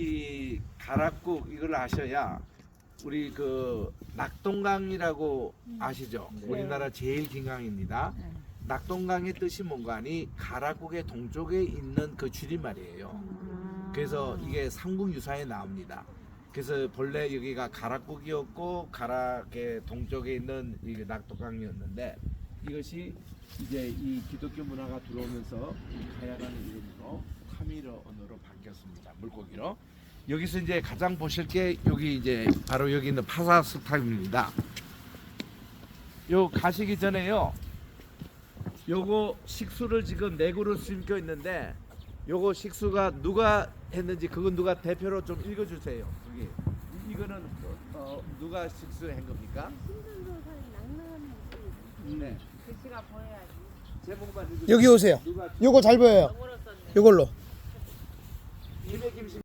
이 가락국 이걸 아셔야 우리 그 낙동강이라고 아시죠? 우리나라 제일 긴 강입니다. 네. 낙동강의 뜻이 뭔가 하니 가락국의 동쪽에 있는 그 줄임말이에요. 그래서 이게 삼국유사에 나옵니다. 그래서 본래 여기가 가락국이었고 가락의 동쪽에 있는 이 낙동강이었는데 이것이 이제 이 기독교 문화가 들어오면서 이 가야라는 이름으로 언어로 바뀌었습니다. 물고기로. 여기서 이제 가장 보실 게 여기 이제 바로 여기 있는 파사 스탑입니다. 요 가시기 전에요. 요거 식수를 지금 네 그릇 심겨 있는데 요거 식수가 누가 했는지 그건 누가 대표로 좀 읽어주세요. 여기 이- 이거는 어, 어, 누가 식수한 겁니까? 네. 글씨가 보여야지. 제목만 읽어. 여기 오세요. 누가 요거 잘 보여요. 영어로 썼네. 요걸로. Türkiye gibisi